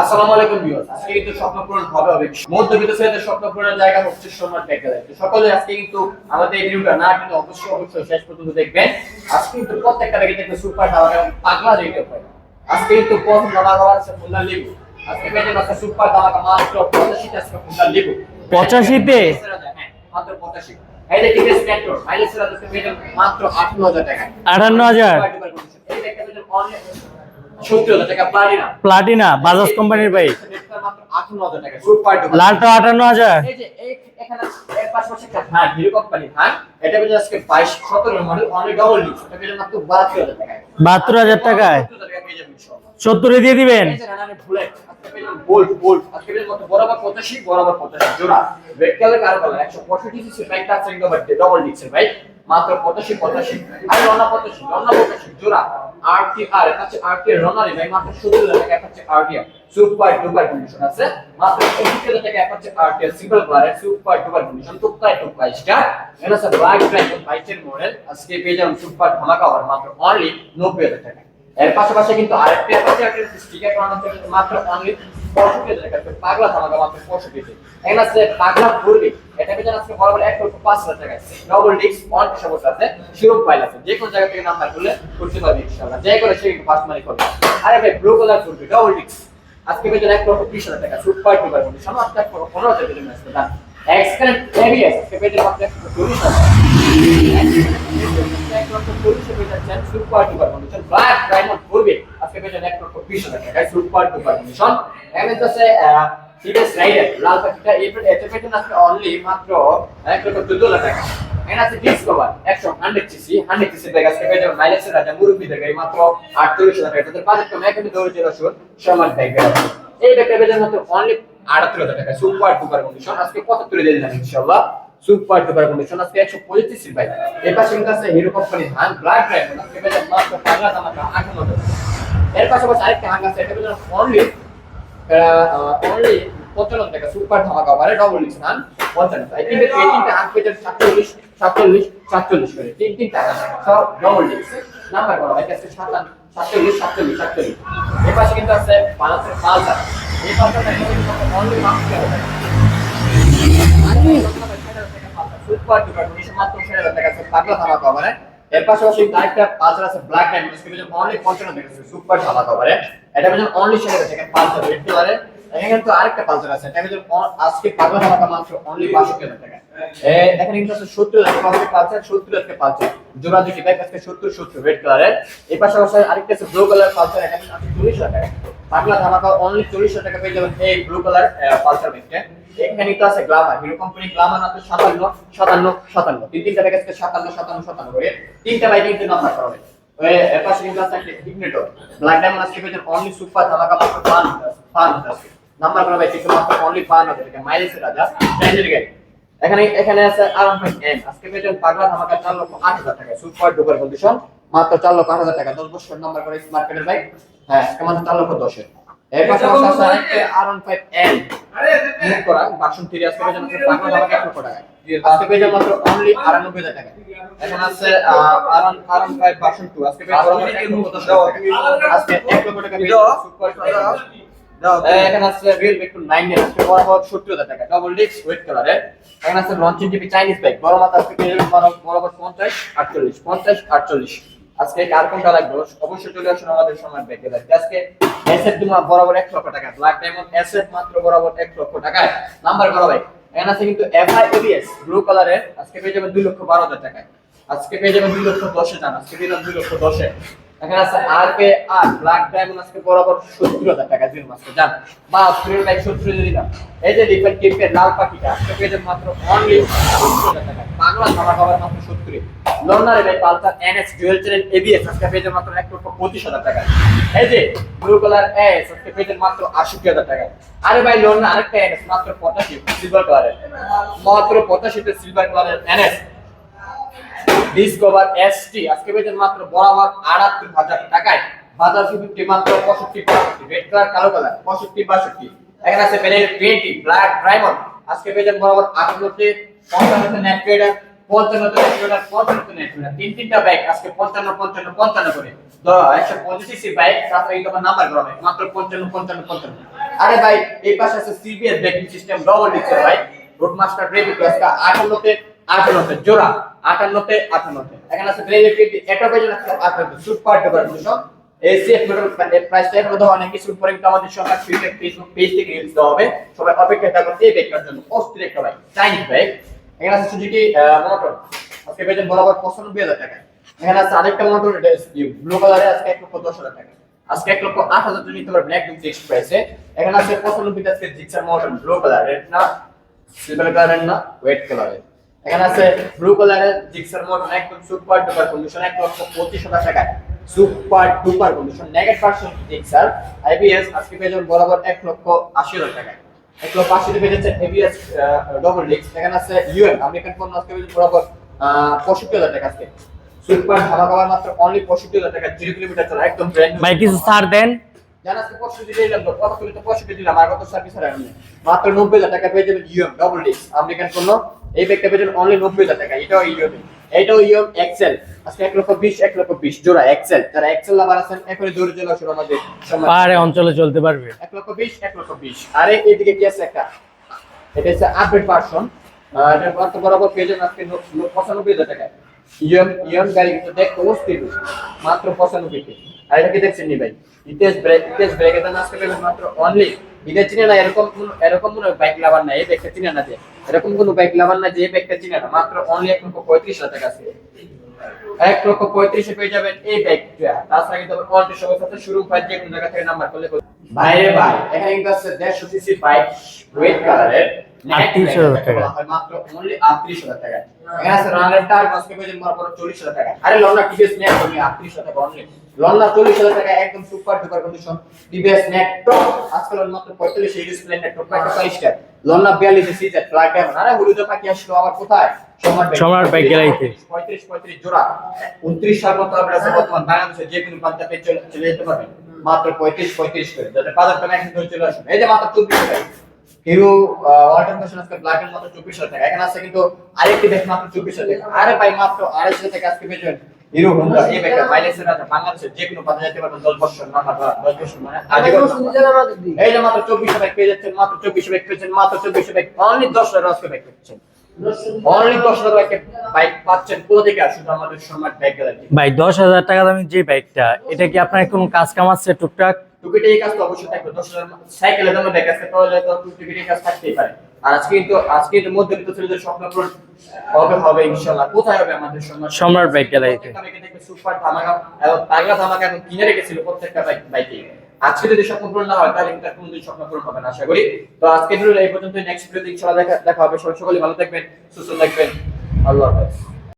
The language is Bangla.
আসসালামু আলাইকুম ভিউয়ার্স। আজকে কিন্তু স্বপ্ন পূরণ হবে হবে। মধ্যবিত্ত ছেলেদের স্বপ্ন পূরণের জায়গা হচ্ছে সোনার টেকালে তো সকলে আজকে কিন্তু আমাদের এই ভিডিওটা না কিন্তু অবশ্যই অবশ্যই শেষ পর্যন্ত দেখবেন। আজকে কিন্তু প্রত্যেকটা সুপার টাওয়ার এবং পাগলা আজকে কিন্তু প্রথম আছে লেবু। আজকে পেয়ে যাবেন আজকে সুপার মাত্র পঁচাশি আজকে ফুলনা লেবু। 85 তে? হ্যাঁ মাত্র পঁচাশি। এই যে টিভিএস পেট্রোল মাইলেজ মাত্র আটান্ন হাজার টাকা। 58,000 এই দেখতে অনেক হাজার প্লাটিনা বাজাজ কোম্পানির বাইক লালটা আটান্ন হাজার। বাহাত্তর হাজার টাকায়। সত্তর দিয়ে দিবেন। মাত্র পঁচাশি পঁচাশি আর পঁচাশি রনা পঁচাশি জোড়া। আর টি আর এটা হচ্ছে আরটিআর রনারি ভাই মাত্র টাকা, এটা হচ্ছে আরটিআর সুপার ডুপার কন্ডিশন আছে, মাত্র পঁচিশ হাজার টাকা, এটা হচ্ছে RTR simple super duper condition টুকায় টুকায় স্টার এটা হচ্ছে ব্ল্যাক ড্রাইভন বাইকের মডেল আজকে পেয়ে যাবেন সুপার মাত্র অনলি নব্বই হাজার টাকা। এর পাশাপাশি কিন্তু আরেকটি আছে আরটিআর স্টিকার মাত্র অনলি পাগলা ধামাকা মাত্র পঁয়ষট্টি এক লক্ষ পাঁচ হাজার টাকা ডবল ডিস্ক পঞ্চাশ অবস্থা আছে শিরোপ যে কোনো জায়গা থেকে নাম্বার করলে করতে পারবে করে সে ফার্স্ট মানি করবে। আরে ভাই ব্লু কালার ফুলবি ডবল ডিস্ক আজকে যাবেন এক লক্ষ হাজার টাকা এক লক্ষ আসবে দাম এক্সকারেন্ট এবিএস আজকে এক লক্ষ এক লক্ষ চল্লিশ হাজার ডায়মন্ড ফুলবি যাবেন এক লক্ষ বিশ হাজার টাকা সুপার টুপার কন্ডিশন এমএস আছে টিভিএস রাইডার লাল পাখিটা এপ্রিল এতে যাবেন আজকে অনলি মাত্র, এক লক্ষ চোদ্দ হাজার টাকা। এখানে আছে ডিসকভার একশো hundred cc hundred cc bag আজকে পেয়ে যাবেন মাইলেজের রাজা মুরব্বী থেকে মাত্র আটচল্লিশ হাজার টাকা। তাদের বাজেট কম একদমই দৌড়ে চলে আসুন সমান ব্যাগ এই ব্যাগটা পেয়ে যাবেন অনলি আটাত্তর হাজার টাকা সুপার টুপার কন্ডিশন আজকে পঁচাত্তর দিয়ে দিলাম ইনশাল্লাহ সুপার টুপার কন্ডিশন আজকে একশো পঁয়ত্রিশ বাইক এর পাশে কিন্তু আছে হিরো কোম্পানির হান ব্ল্যাক ড্রাইভার আজকে পেয়ে যাবেন দামাকা আঠান্ন হাজার টাকা। এর পাশাপাশি আরেকটা হাং আছে এটা পেয়ে যাবেন অনলি অনলি পঞ্চান্ন টাকা সুপার ধামাকা পারে ডবল হান পঞ্চান্ন এই তিনটে এই তিনটে হাং পেয়ে যাবেন সাতচল্লিশ সাতচল্লিশ সাতচল্লিশ করে। তিন তিন টাকা সব ডবল লিখছে নাম্বার করা হয় আজকে সাতান্ন সাতচল্লিশ সাতচল্লিশ সাতচল্লিশ। এর পাশে কিন্তু আছে বালাসের পালসার। এই পালসারটা অনলি মাত্র সুপার ডুপার কন্ডিশন মাত্র হাজার টাকা আছে পাগলা থামা কভারে এর পাশাপাশি আরেকটা পালসার আছে ব্ল্যাক ডায়মন্ড স্কিপ অনলি পঞ্চান্ন আছে সুপার থামা কভারে এটা পেছনে অনলি সেটা পালসার দেখতে কালারে এখানে কিন্তু আরেকটা পালসার আছে, এটা পেছনে আজকে পাগলা থামা মাত্র অনলি বাষট্টি হাজার টাকা এখানে কিন্তু আছে সত্তর হাজার টাকা পালসার সত্তর হাজার টাকা পালসার জোড়া দুটি ব্যাগ আজকে সত্তর সত্তর রেড কালারের এই পাশাপাশি আরেকটা আছে ব্লু কালার পালসার এখানে আছে চল্লিশ হাজার টাকা পাগলা ধামাকা অনলি চল্লিশ হাজার টাকা পেয়ে যাবেন এই ব্লু কালার পালসার ব্যাগটা এখানে তো আছে গ্লামার হিরো কোম্পানি গ্লামার মাত্র সাতান্ন সাতান্ন সাতান্ন। তিন তিনটা ব্যাগ আছে সাতান্ন সাতান্ন সাতান্ন করে। তিনটা বাইক কিন্তু নাম্বার করা হবে এর পাশে কিন্তু আছে একটা ইগনিটর ব্ল্যাক ডায়মন্ড আজকে পেয়ে যাবেন অনলি সুপার ধামাকা পান পান আছে নাম্বার করা হবে কিন্তু মাত্র অনলি পান আছে মাইলেজের রাজা। ব্র্যান্ডের গাড়ি এখানে এখানে আছে আরাম ফাইভ এম আজকে পেয়ে যাবেন পাগলা ধামাকা চার লক্ষ আট হাজার টাকা সুপার ডুপার কন্ডিশন মাত্র চার লক্ষ আট হাজার টাকা দশ বছর নাম্বার করে মার্কেটের বাইক হ্যাঁ কেমন চার লক্ষ দশের এর। পাশাপাশি আছে আরেকটা আরন ফাইভ এম মুভ করা বাসন থ্রি আজকে পেয়ে পাগলা ধামাকা এক লক্ষ টাকা আজকে পেয়ে মাত্র অনলি আটানব্বই হাজার টাকা। এখন আছে আরন আরন ফাইভ বাসন টু আজকে পেয়ে যাবেন এক লক্ষ দশ হাজার টাকা। আজকে এক লক্ষ টাকা সুপার এখানে আছে রিয়েল ভেক্টর 9 এর আজকে বরাবর 70000 টাকা। ডাবল ডিস্ক হোয়াইট কালারের এখানে আছে লঞ্চিং টিপি চাইনিজ বাইক বড় মাথা আজকে পেয়ে যাবেন বরাবর বরাবর 50 48 50 48 আজকে কার কোনটা লাগবে? অবশ্যই চলে আসুন আমাদের সময় ব্যাগে লাগবে আজকে এসএফ তোমার বরাবর 1 লক্ষ টাকা। ব্ল্যাক ডায়মন্ড এসএফ মাত্র বরাবর 1 লক্ষ টাকায় নাম্বার করো ভাই। এখানে আছে কিন্তু এফআই এবিএস ব্লু কালারের আজকে পেয়ে যাবেন 2 লক্ষ 12 হাজার টাকায়। আজকে পেয়ে যাবেন 2 লক্ষ 10 এ জান আজকে পেয়ে যাবেন 2 লক্ষ 10 এ এখানে আছে আর কে আর ব্ল্যাক ডায়মন্ড আজকে বরাবর সত্তর হাজার টাকা দিন মাসকে যান বা ফ্রি লাইক সত্তর দিয়ে দিলাম। এই যে ডিফেন্ট কেপের লাল পাখিটা, আজকে পেয়ে মাত্র অনলি সত্তর খাবার খাবার মাত্র সত্তরে। লর্নারে ভাই Pulsar NS dual channel ABS আজকে পেয়ে যাবেন মাত্র এক লক্ষ পঁচিশ হাজার টাকা। এই যে ব্লু কালার এস আজকে পেয়ে যাবেন মাত্র আশি হাজার টাকা। আরে ভাই লর্নার আরেকটা এনএস মাত্র পঁচাশি সিলভার কালারের মাত্র পঁচাশিতে সিলভার কালারের এনএস ডিসকভার এসটি আজকে পেয়েছেন মাত্র বরাবর আটাত্তর হাজার টাকায়। বাজার ফিফটি মাত্র পঁয়ষট্টি বাষট্টি রেড কালার কালো কালার পঁয়ষট্টি বাষট্টি এখানে আছে পেনের টোয়েন্টি ব্ল্যাক ডায়মন্ড আজকে পেয়েছেন বরাবর আঠান্নতে পঞ্চান্নতে নেট ট্রেডার পঞ্চান্নতে নেট পঞ্চান্নতে নেট তিন তিনটা বাইক আজকে পঞ্চান্ন পঞ্চান্ন পঞ্চান্ন করে। একশো পঁচিশ সিসি বাইক তারপরে কিন্তু নাম্বার করা হয় মাত্র পঞ্চান্ন পঞ্চান্ন পঞ্চান্ন। আরে ভাই, এই পাশে আছে সিবিএস ব্রেকিং সিস্টেম ডবল ডিক্সের ভাই। রোড মাস্টার প্লাস আটান্নতে আটান্নতে জোড়া আটান্নতে আটান্নতে এখানে আছে ব্রেক এটা পেয়ে যাচ্ছে আটান্ন super duper condition ACF model প্রাইসটা এর মধ্যে অনেক কিছু পরে আমাদের সঙ্গে ফিডব্যাক ফেসবুক পেজ থেকে রিলস দেওয়া হবে। সবাই অপেক্ষা থাকুন, এই ব্যাগটার জন্য। অস্থির একটা ভাই চাইনিজ ব্যাগ এখানে আছে সুজুকি মোটর আজকে পেয়েছেন বরাবর পঁচানব্বই হাজার টাকা। এখানে আছে আরেকটা মোটর এটা ব্লু কালারে আজকে এক লক্ষ দশ হাজার টাকা। আজকে এক লক্ষ আট হাজার নিতে পারবেন একদম ফিক্সড প্রাইসে এখানে আছে পঁচানব্বই আজকে জিক্সার মোটর ব্লু কালারের না সিলভার কালারের না ওয়েট কালারের এখানে আছে ব্লু কালারের জিক্সার মোটর একদম সুপার ডুপার কন্ডিশন এক লক্ষ পঁচিশ হাজার টাকা সুপার ডুপার কন্ডিশন নেগেট পার্সেন্ট জিক্সার আইবিএস আজকে পেয়ে যাবেন বরাবর এক লক্ষ আশি হাজার টাকা এক লক্ষ আশি পেয়ে যাচ্ছে এবিএস ডবল ডিক্স এখানে আছে ইউএম আমেরিকান পণ্য আজকে পেয়ে বরাবর পঁয়ষট্টি হাজার টাকা আজকে। সুপার ধামা খাবার মাত্র অনলি পঁয়ষট্টি হাজার টাকা জিরো কিলোমিটার চলে একদম ব্র্যান্ড ভাই কিছু ছাড় দেন। জানা আজকে পঁয়ষট্টি দিলাম তো কত করে তো পঁয়ষট্টি দিলাম আর কত সার্ভিস আর মাত্র নব্বই হাজার টাকা পেয়ে যাবেন ইউএম ডবল ডিক্স আমেরিকান পণ্য এই ব্যাগটা পেয়ে যাবেন অনলি নব্বই হাজার টাকা। এটাও ইউএম এটাও ইউএম এক্সেল আজকে এক লক্ষ বিশ এক লক্ষ বিশ। জোড়া এক্সেল যারা এক্সেল লাভার আছেন এখনই দৌড়ে চলে আসুন আমাদের। পাহাড়ে অঞ্চলে চলতে পারবে। এক লক্ষ বিশ এক লক্ষ বিশ। আরে এইদিকে কি আছে একটা? এটা হচ্ছে আপডেট ভার্সন এটা মাত্র বরাবর পেয়ে যাবেন আজকে পঁচানব্বই হাজার টাকা ইয়ন ইয়ন গাড়ি কিন্তু দেখতে অস্থির। মাত্র পঁচানব্বই কে আর কি দেখছেন নি ভাই? ইতিহাস ব্রেক ইতিহাস ব্রেকের দাম আজকে পেবেন মাত্র অনলি এটা চিনে না, এরকম এরকম কোনো বাইক লাভার না এই ব্যাগটা চিনে না যে। এরকম কোনো বাইক লাভার না যে ব্যাগটা চিনে না, মাত্র অনলি এক লক্ষ পঁয়ত্রিশ হাজার টাকা আছে। এক লক্ষ পঁয়ত্রিশে পেয়ে যাবেন এই ব্যাগটা তাছাড়া কিন্তু আবার কোয়ালিটির সঙ্গে সাথে শুরু হয় যে কোনো জায়গা থেকে নাম্বার করলে বাইরে ভাই, এখানে কিন্তু আছে দেড়শো সিসি বাইক রেড কালারের 38,000 টাকা। মাত্র অনলি আটত্রিশ হাজার টাকা। এখানে আছে রানার টায়ার মাস্কে পেয়ে যাবেন বড় বড় চল্লিশ হাজার টাকা। আরে লন্ডা টিভিএস নেট তুমি আটত্রিশ হাজার টাকা অনলি লন্ডা চল্লিশ হাজার টাকা একদম super duper condition TVS net top আজকাল মাত্র পঁয়তাল্লিশ এই ডিসপ্লে টপ একটা প্রাইসটা লন্ডা বিয়াল্লিশ সিজের ফ্ল্যাট ডায়মন্ড আরে হলুদ পাখি আসলো আবার কোথায়? সম্রাট পঁয়ত্রিশ পঁয়ত্রিশ জোড়া। উনত্রিশ সাল মতো আপনার বর্তমান বাংলাদেশে যে কোনো প্রান্তে চলে চলে যেতে পারবেন। মাত্র পঁয়ত্রিশ পঁয়ত্রিশ করে। যাতে বাজার একদিন ধরে চলে আসুন এই যে মাত্র চব্বিশ টাকা। হিরো ওয়াটার ফ্যাশন আজকে ব্ল্যাক এর মাত্র চব্বিশ হাজার টাকা। এখানে আছে কিন্তু আরেকটি দেখ মাত্র চব্বিশ হাজার টাকা। আরে ভাই মাত্র আড়াইশ হাজার টাকা আজকে পেয়ে যাবেন হিরো হোন্ডা এই ব্যাগটা মাইলেজের আছে বাংলাদেশের যে কোনো প্রান্তে যেতে পারবেন। দশ বছর না দশ বছর মানে আজীবন এই যে মাত্র চব্বিশ ব্যাগ পেয়ে যাচ্ছেন মাত্র চব্বিশ ব্যাগ পেয়েছেন মাত্র চব্বিশ ব্যাগ অনলি দশ হাজার আজকে ব্যাগ পেয়েছেন অনলি দশ হাজার ব্যাগ বাইক পাচ্ছেন। কোথা থেকে আসুন আমাদের সম্রাট ব্যাগ গ্যালারি ভাই দশ হাজার টাকা দামি যে বাইকটা এটা কি আপনার কোনো কাজ কামাচ্ছে টুকটাক? টুকিটে এই কাজ তো অবশ্যই থাকবে। দশ হাজার সাইকেলের দামে ব্যাগ আছে তাহলে তো টুকিটে এই কাজ থাকতেই পারে। আর আজকে কিন্তু আজকে কিন্তু মধ্যবিত্ত ছেলেদের স্বপ্ন পূরণ হবে হবে কোথায় হবে আমাদের সম্রাট? সম্রাট বাইক গ্যালারিতে। সুপার ধামাকা এবং পাগলা ধামাকা এবং কিনে রেখেছিল প্রত্যেকটা বাইক বাইকে আজকে যদি স্বপ্ন পূরণ না হয় তাহলে কিন্তু কোনোদিন স্বপ্ন পূরণ হবে না আশা করি। তো আজকে এই পর্যন্ত নেক্সট দেখা দেখা হবে। সবাই সকলে ভালো থাকবেন সুস্থ থাকবেন। আল্লাহ হাফেজ।